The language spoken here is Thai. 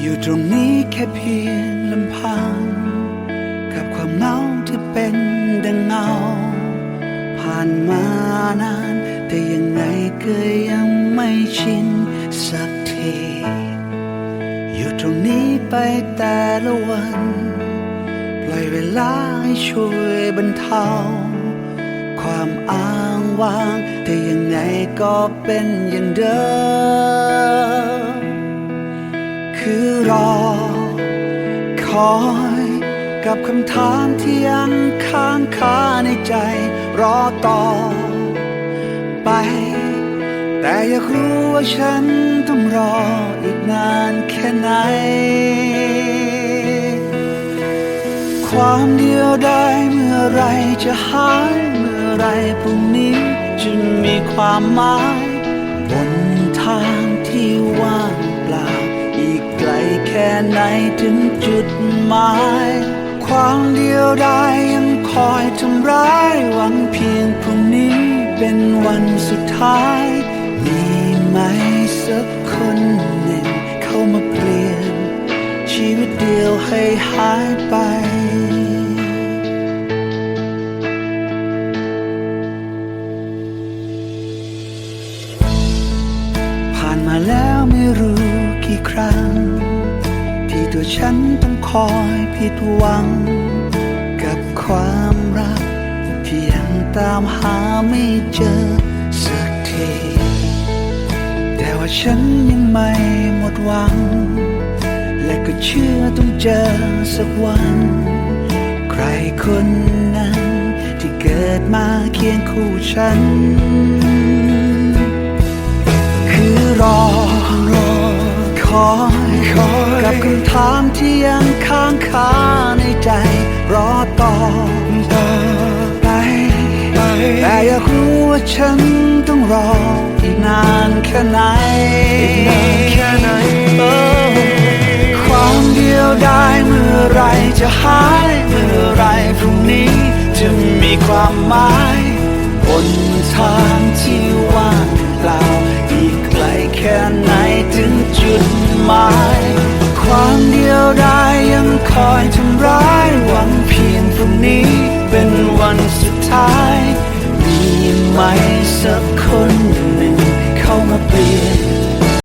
อยู่ตรงนี้แค่เพียงลำพัง กับความเหงาที่เป็นดังเงา ผ่านมานาน แต่ยังไงก็ยังไม่ชินสักที อยู่ตรงนี้ไปแต่ละวัน ปล่อยเวลาให้ช่วยบรรเทา ความอ้างว้าง แต่ยังไงก็เป็นอย่างเดิม อยกับคำถามที่ยังค้างคาในใจ รอต่อไป แต่อยากรู้ว่าฉันต้องรออีกนานแค่ไหน ความเดียวดายเมื่อไรจะหายเมื่อไรพรุ่งนี้จะมีความหมายบนทางที่ว่างเปล่า อีกไกลแค่ไหนถึงจุด หมาย ความเดียวดายยังคอยทำร้ายหวังเพียงพรุ่งนี้เป็นวันสุดท้าย มีไหมสักคนหนึ่งเข้ามาเปลี่ยน ชีวิตเดียวให้หายไปผ่านมาแล้วไม่รู้กี่ครั้ง ตัวฉันต้องคอยผิดหวัง กับความรัก ที่ยังตามหาไม่เจอสักที แต่ว่าฉันยังไม่หมดหวัง และก็เชื่อต้องเจอสักวัน ใครคนนั้น ที่เกิดมาเคียงคู่ฉัน คือรอรอคอยคอย กับคำถามที่ยังค้างคาในใจ รอต่อต่อไปไปแต่อยากรู้ว่าฉันต้องรออีกนานแค่ไหนอีกนานแค่ไหนโอ้ความเดียวดายเมื่อไรจะหายเมื่อไรพรุ่งนี้จะมีความหมายบนทางที่ว่างเปล่าอีกไกลแค่ไหนถึงจุดหมาย ความเดียวดายยังคอยทำร้ายหวังเพียงพรุ่งนี้เป็นวันสุดท้าย มีไหมสักคนหนึ่งเข้ามาเปลี่ยน